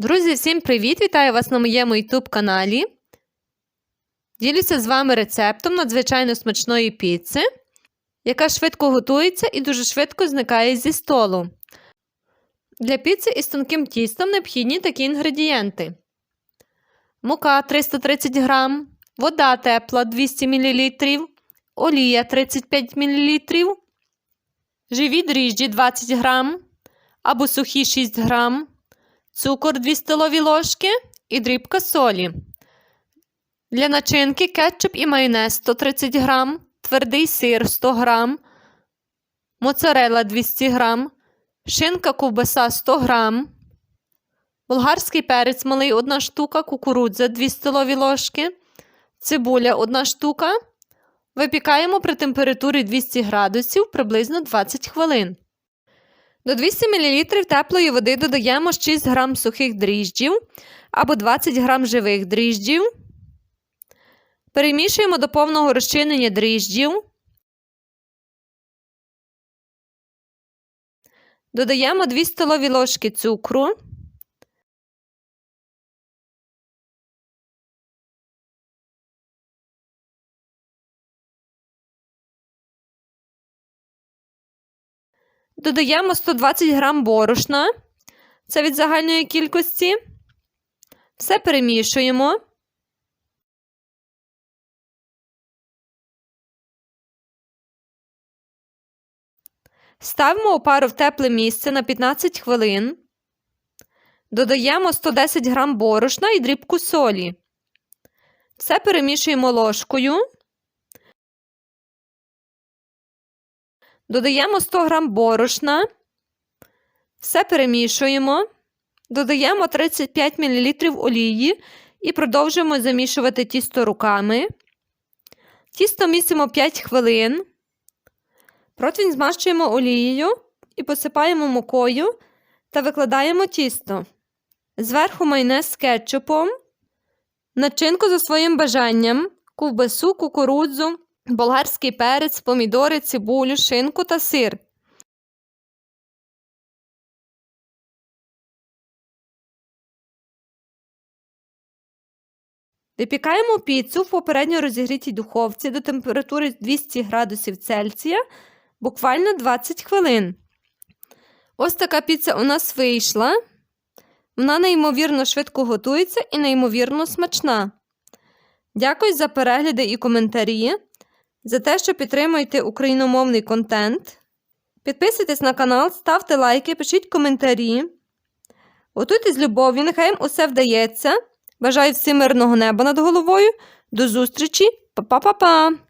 Друзі, всім привіт! Вітаю вас на моєму YouTube каналі. Ділюся з вами рецептом надзвичайно смачної піци, яка швидко готується і дуже швидко зникає зі столу. Для піци із тонким тістом необхідні такі інгредієнти: мука 330 г, вода тепла 200 мл, олія 35 мл, живі дріжджі 20 г або сухі 6 г цукор 2 столові ложки і дрібка солі. Для начинки кетчуп і майонез 130 г, твердий сир 100 г, моцарелла 200 г, шинка ковбаса 100 г, болгарський перець малий 1 штука, кукурудза 2 столові ложки, цибуля 1 штука. Випікаємо при температурі 200 градусів приблизно 20 хвилин. До 200 мл теплої води додаємо 6 г сухих дріжджів або 20 г живих дріжджів. Перемішуємо до повного розчинення дріжджів. Додаємо 2 столові ложки цукру. Додаємо 120 г борошна. Це від загальної кількості. Все перемішуємо. Ставимо опару в тепле місце на 15 хвилин. Додаємо 110 г борошна і дрібку солі. Все перемішуємо ложкою. Додаємо 100 г борошна. Все перемішуємо. Додаємо 35 мл олії і продовжуємо замішувати тісто руками. Тісто місимо 5 хвилин. Противень змащуємо олією і посипаємо мукою та викладаємо тісто. Зверху майонез з кетчупом, начинку за своїм бажанням, ковбасу, кукурудзу, болгарський перець, помідори, цибулю, шинку та сир. Випікаємо піцу в попередньо розігрітій духовці до температури 200 градусів Цельсія буквально 20 хвилин. Ось така піца у нас вийшла. Вона неймовірно швидко готується і неймовірно смачна. Дякую за перегляди і коментарі, за те, що підтримуєте україномовний контент. Підписуйтесь на канал, ставте лайки, пишіть коментарі. Готуйте з любов'ю, нехай їм усе вдається. Бажаю всім мирного неба над головою. До зустрічі, Па-па-па-па!